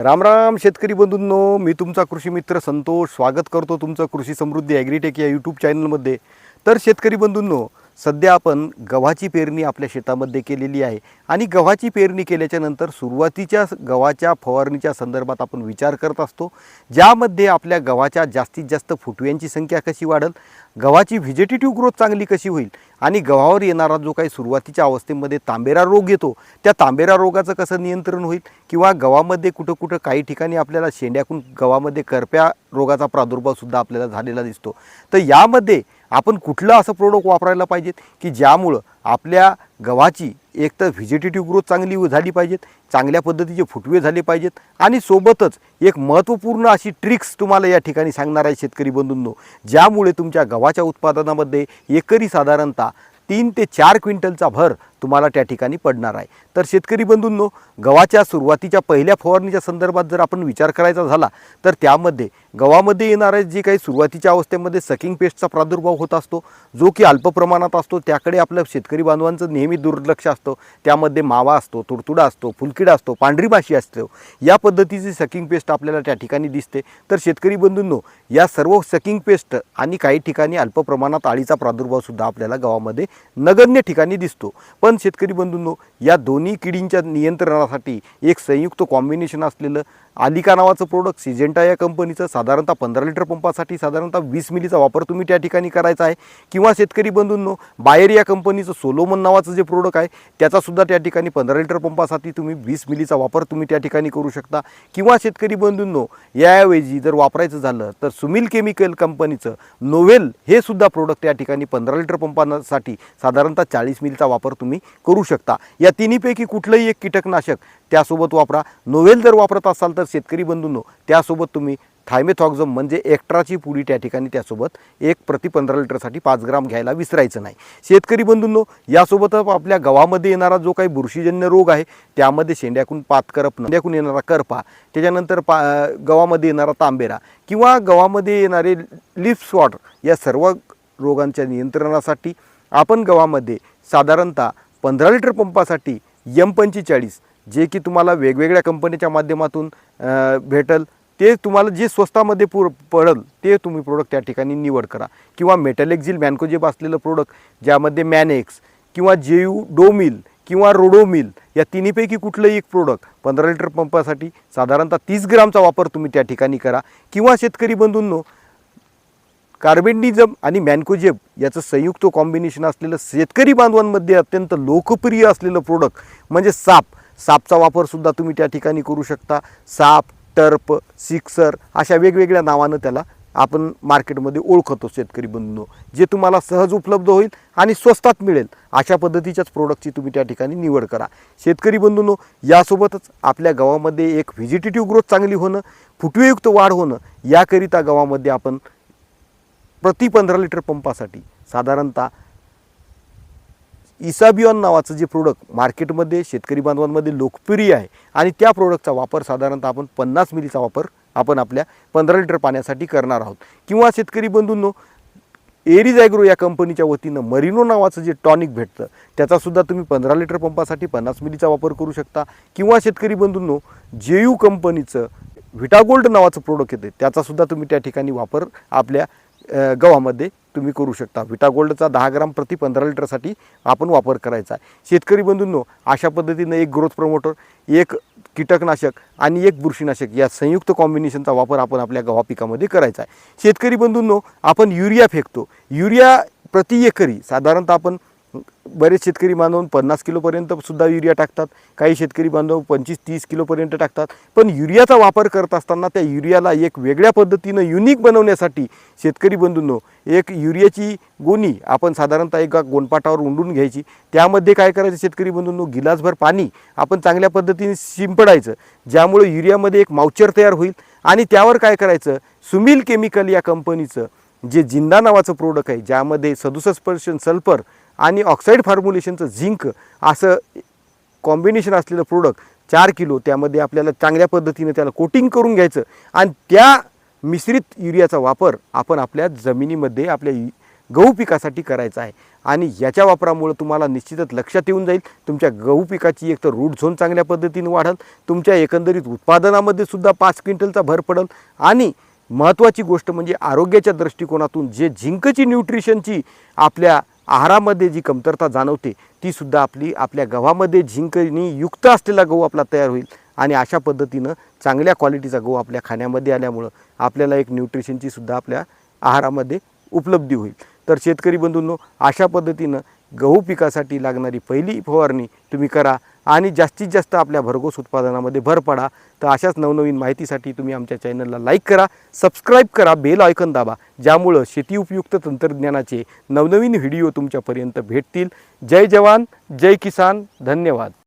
राम राम शेतकरी बंधूंनो. मी तुमचा कृषी मित्र संतोष. स्वागत करतो तुमचं कृषी समृद्धी ॲग्रीटेक या यूट्यूब चॅनलमध्ये तर शेतकरी बंधूंनो सध्या आपण गव्हाची पेरणी आपल्या शेतामध्ये केलेली आहे. आणि गव्हाची पेरणी केल्याच्यानंतर सुरुवातीच्या गव्हाच्या फवारणीच्या संदर्भात आपण विचार करत असतो. ज्यामध्ये आपल्या गव्हाच्या जास्तीत जास्त फुटव्यांची संख्या कशी वाढेल गव्हाची व्हिजिटेटिव्ह ग्रोथ चांगली कशी होईल आणि गव्हावर येणारा जो काही सुरुवातीच्या अवस्थेमध्ये तांबेरा रोग येतो त्या तांबेरा रोगाचं कसं नियंत्रण होईल किंवा गव्हामध्ये कुठं कुठं काही ठिकाणी आपल्याला शेंड्याकून गव्हामध्ये करप्या रोगाचा प्रादुर्भावसुद्धा आपल्याला झालेला दिसतो. तर यामध्ये आपण कुठलं असं प्रोडक्ट वापरायला पाहिजेत की ज्यामुळं आपल्या गव्हाची एक तर व्हिजिटेटिव्ह ग्रोथ चांगली झाली पाहिजेत चांगल्या पद्धतीचे फुटवे झाले पाहिजेत आणि सोबतच एक महत्त्वपूर्ण अशी ट्रिक्स तुम्हाला या ठिकाणी सांगणार आहे शेतकरी बंधूंनो ज्यामुळे तुमच्या गव्हाच्या उत्पादनामध्ये एकरी साधारणतः तीन ते चार क्विंटलचा भर तुम्हाला त्या ठिकाणी पडणार आहे. तर शेतकरी बंधूंनो गव्हाच्या सुरुवातीच्या पहिल्या फवारणीच्या संदर्भात जर आपण विचार करायचा झाला तर त्यामध्ये गव्हामध्ये येणारे जे काही सुरुवातीच्या अवस्थेमध्ये सकिंग पेस्टचा प्रादुर्भाव होत असतो जो की अल्प प्रमाणात असतो त्याकडे आपल्या शेतकरी बांधवांचं नेहमी दुर्लक्ष असतं. त्यामध्ये मावा असतो तुडतुडा असतो फुलकिडा असतो पांढरी माशी असतो. या पद्धतीची सकिंग पेस्ट आपल्याला त्या ठिकाणी दिसते. तर शेतकरी बंधूंनो या सर्व सकिंग पेस्ट आणि काही ठिकाणी अल्प प्रमाणात आळीचा प्रादुर्भावसुद्धा आपल्याला गव्हामध्ये नगण्य ठिकाणी दिसतो. पण शेतकरी बंधूंनो या दोन्ही किडींच्या नियंत्रणासाठी एक संयुक्त कॉम्बिनेशन असलेलं आलिका नावाचं प्रोडक्ट सिजेंटा या कंपनीचं साधारणतः पंधरा लिटर पंपासाठी साधारणतः वीस मिलीचा वापर तुम्ही त्या ठिकाणी करायचा आहे. किंवा शेतकरी बंधूंनो बायर या कंपनीचं सोलोमन नावाचं जे प्रोडक्ट आहे त्याचासुद्धा त्या ठिकाणी पंधरा लिटर पंपासाठी तुम्ही वीस मिलीचा वापर तुम्ही त्या ठिकाणी करू शकता. किंवा शेतकरी बंधूंनो याऐवजी जर वापरायचं झालं तर सुमिल केमिकल कंपनीचं नोवेल हे सुद्धा प्रोडक्ट त्या ठिकाणी पंधरा लिटर पंपासाठी साधारणतः चाळीस मिलीचा वापर तुम्ही करू शकता. या तिन्हीपैकी कुठलंही एक कीटकनाशक त्यासोबत वापरा. नोवेल जर वापरत असाल तर शेतकरी बंधूंनो त्यासोबत तुम्ही थायमेथॉक्झम म्हणजे एक्स्ट्राची पुडी त्या ठिकाणी त्यासोबत एक प्रति पंधरा लिटरसाठी पाच ग्राम घ्यायला विसरायचं नाही. शेतकरी बंधूंनो यासोबतच आपल्या गव्हामध्ये येणारा जो काही बुरशीजन्य रोग आहे त्यामध्ये शेंड्याकून पात करप शेंड्याकून येणारा करपा त्याच्यानंतर पा गव्हामध्ये येणारा तांबेरा किंवा गव्हामध्ये येणारे लिफ स्वॉट या सर्व रोगांच्या नियंत्रणासाठी आपण गव्हामध्ये साधारणतः पंधरा लिटर पंपासाठी यम पंचेचाळीस जे की तुम्हाला वेगवेगळ्या कंपनीच्या माध्यमातून भेटल ते तुम्हाला जे स्वस्तामध्ये पुर पडेल ते तुम्ही प्रोडक्ट त्या ठिकाणी निवड करा. किंवा मेटॅलेक्झिल मॅनकोजेब असलेलं प्रोडक्ट ज्यामध्ये मॅनेक्स किंवा जेयू डोमिल किंवा रोडोमिल या तिन्हीपैकी कुठलंही एक प्रोडक्ट पंधरा लिटर पंपासाठी साधारणतः तीस ग्रामचा वापर तुम्ही त्या ठिकाणी करा. किंवा शेतकरी बंधूंनो कार्बेंडिझम आणि मॅनकोजेब याचं संयुक्त कॉम्बिनेशन असलेलं शेतकरी बांधवांमध्ये अत्यंत लोकप्रिय असलेलं प्रोडक्ट म्हणजे साप. सापचा वापरसुद्धा तुम्ही त्या ठिकाणी करू शकता. साप टर्प सिक्सर अशा वेगवेगळ्या नावानं त्याला आपण मार्केटमध्ये ओळखतो शेतकरी बंधूंनो. जे तुम्हाला सहज उपलब्ध होईल आणि स्वस्तात मिळेल अशा पद्धतीच्याच प्रोडक्टची तुम्ही त्या ठिकाणी निवड करा. शेतकरी बंधूंनो यासोबतच आपल्या गावामध्ये एक व्हिजिटेटिव्ह ग्रोथ चांगली होणं फुटवेयुक्त वाढ होणं याकरिता गावामध्ये आपण प्रति पंधरा लिटर पंपासाठी साधारणतः इसाबियॉन नावाचं जे प्रोडक्ट मार्केटमध्ये शेतकरी बांधवांमध्ये लोकप्रिय आहे आणि त्या प्रोडक्टचा वापर साधारणतः आपण पन्नास मिलीचा वापर आपण आपल्या पंधरा लिटर पाण्यासाठी करणार आहोत. किंवा शेतकरी बंधूंनो एरिज ॲग्रो या कंपनीच्या वतीनं मरिनो नावाचं जे टॉनिक भेटतं त्याचासुद्धा तुम्ही पंधरा लिटर पंपासाठी पन्नास मिलीचा वापर करू शकता. किंवा शेतकरी बंधूंनो जेयू कंपनीचं व्हिटागोल्ड नावाचं प्रोडक्ट येते त्याचासुद्धा तुम्ही त्या ठिकाणी वापर आपल्या गव्हामध्ये तुम्ही करू शकता. विटा गोल्डचा दहा ग्राम प्रति पंधरा लिटरसाठी आपण वापर करायचा आहे. शेतकरी बंधूंनो अशा पद्धतीनं एक ग्रोथ प्रमोटर एक कीटकनाशक आणि एक बुरशीनाशक या संयुक्त कॉम्बिनेशनचा वापर आपण आपल्या गव्हा पिकामध्ये करायचा आहे. शेतकरी बंधूंनो आपण युरिया फेकतो. युरिया प्रति एकरी साधारणतः आपण बरेच शेतकरी बांधव पन्नास किलोपर्यंत सुद्धा युरिया टाकतात. काही शेतकरी बांधव पंचवीस तीस किलोपर्यंत टाकतात. पण युरियाचा वापर करत असताना त्या युरियाला एक वेगळ्या पद्धतीनं युनिक बनवण्यासाठी शेतकरी बंधूंनो एक युरियाची गोणी आपण साधारणतः एका गोणपाटावर उंडून घ्यायची. त्यामध्ये काय करायचं शेतकरी बंधूंनो गिलासभर पाणी आपण चांगल्या पद्धतीने शिंपडायचं. ज्यामुळे युरियामध्ये एक माउचर तयार होईल. आणि त्यावर काय करायचं? सुमिल केमिकल या कंपनीचं जे जिंदा नावाचं प्रोडक्ट आहे ज्यामध्ये सदुसष्ट पर्सेंट सल्फर आणि ऑक्साईड फॉर्म्युलेशनचं झिंक असं कॉम्बिनेशन असलेलं प्रोडक्ट चार किलो त्यामध्ये आपल्याला चांगल्या पद्धतीने त्याला कोटिंग करून घ्यायचं आणि त्या मिश्रित युरियाचा वापर आपण आपल्या जमिनीमध्ये आपल्या यु- गहू पिकासाठी करायचा आहे. आणि याच्या वापरामुळं तुम्हाला निश्चितच लक्षात येऊन जाईल तुमच्या गहू पिकाची एक तर रूट झोन चांगल्या पद्धतीने वाढेल तुमच्या एकंदरीत उत्पादनामध्ये सुद्धा पाच क्विंटलचा भर पडेल आणि महत्त्वाची गोष्ट म्हणजे आरोग्याच्या दृष्टिकोनातून जे झिंकची न्यूट्रिशनची आपल्या आहारामध्ये जी कमतरता जाणवते ती सुद्धा आपली आपल्या गव्हामध्ये झिंकनी युक्त असलेला गहू आपला तयार होईल. आणि अशा पद्धतीनं चांगल्या क्वालिटीचा गहू आपल्या खाण्यामध्ये आल्यामुळं आपल्याला एक न्यूट्रिशनची सुद्धा आपल्या आहारामध्ये उपलब्धी होईल. तर शेतकरी बंधूंनो अशा पद्धतीनं गहू पिकासाठी लागणारी पहिली फवारणी तुम्ही करा. आणि जास्तीत जास्त आपल्या भरघोस उत्पादनामध्ये भर पडा. तर अशाच नवनवीन माहितीसाठी तुम्ही आमच्या चॅनलला लाईक करा सबस्क्राईब करा बेल आयकन दाबा ज्यामुळं शेती उपयुक्त तंत्रज्ञानाचे नवनवीन व्हिडिओ तुमच्यापर्यंत भेटतील. जय जवान जय किसान धन्यवाद.